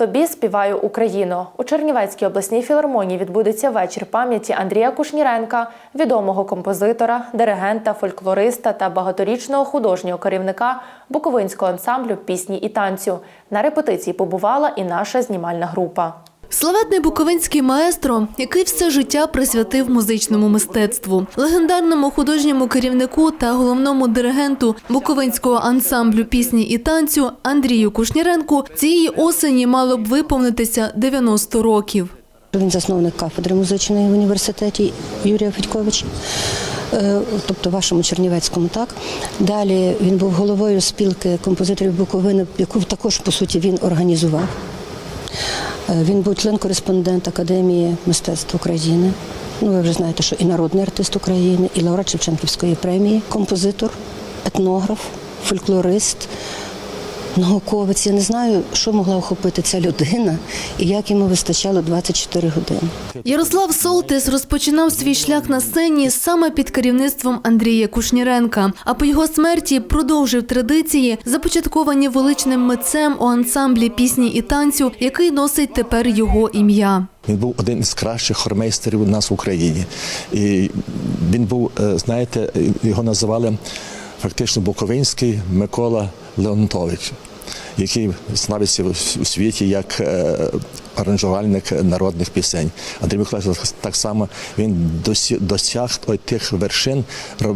Тобі співаю Україну. У Чернівецькій обласній філармонії відбудеться вечір пам'яті Андрія Кушніренка, відомого композитора, диригента, фольклориста та багаторічного художнього керівника Буковинського ансамблю пісні і танцю. На репетиції побувала і наша знімальна група. Славетний буковинський маестро, який все життя присвятив музичному мистецтву, легендарному художньому керівнику та головному диригенту буковинського ансамблю пісні і танцю Андрію Кушніренку цієї осені мало б виповнитися 90 років. Він засновник кафедри музичної в університеті Юрія Федьковича, е, тобто вашому Чернівецькому, так. Далі він був головою спілки композиторів Буковини, яку також, по суті, він організував. Е, Він був член-кореспондент Академії мистецтв України. Ну, ви вже знаєте, що і народний артист України, і лауреат Шевченківської премії, композитор, етнограф, фольклорист, науковець. Я не знаю, що могла охопити ця людина і як йому вистачало 24 години. Ярослав Солтис розпочинав свій шлях на сцені саме під керівництвом Андрія Кушніренка. А по його смерті продовжив традиції, започатковані величним митцем у ансамблі пісні і танцю, який носить тепер його ім'я. Він був один із кращих хормейстерів у нас в Україні. І він був, е, знаєте, його називали фактично Буковинський Микола Леонтович, який славиться у світі як е, аранжувальник народних пісень. Андрій Миколаївич так само він досяг тих вершин е,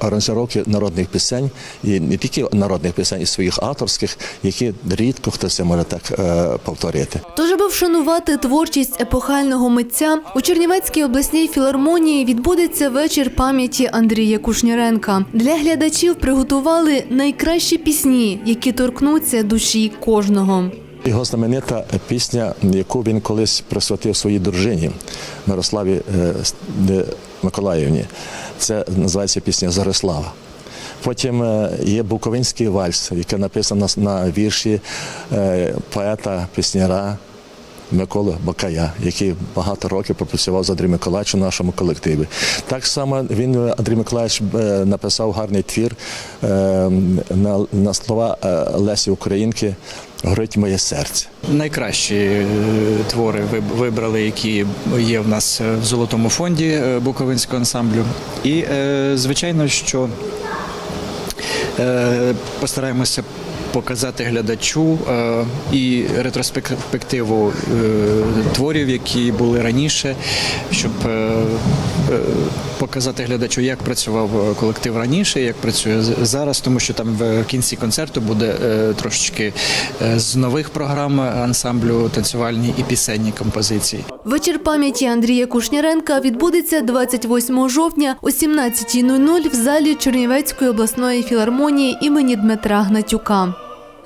аранжировки народних пісень, і не тільки народних пісень, і своїх авторських, які рідко хтось може так е, повторити. Тож, аби вшанувати творчість епохального митця, у Чернівецькій обласній філармонії відбудеться вечір пам'яті Андрія Кушніренка. Для глядачів приготували найкращі пісні, які торкнуться душі кожного. Його знаменита пісня, яку він колись присвятив своїй дружині Мирославі е, Миколаївні. Це називається пісня Зорислава. Потім е, є Буковинський вальс, який написано на- вірші е, поета, пісняра Миколи Бакая, який багато років пропрацював з Андрієм Миколаївичем у нашому колективі. Так само він, Андрій Миколаївич, написав гарний твір на, слова Лесі Українки Горить моє серце. Найкращі е, твори ви- вибрали, які є в нас е, в золотому фонді е, Буковинського ансамблю. І звичайно, що постараємося показати глядачу е, і ретроспективу е, творів, які були раніше, щоб е, показати глядачу, як працював колектив раніше, як працює зараз, тому що там в кінці концерту буде трошечки з нових програм ансамблю танцювальні і пісенні композиції. Вечір пам'яті Андрія Кушніренка відбудеться 28 жовтня о 17.00 в залі Чернівецької обласної філармонії імені Дмитра Гнатюка.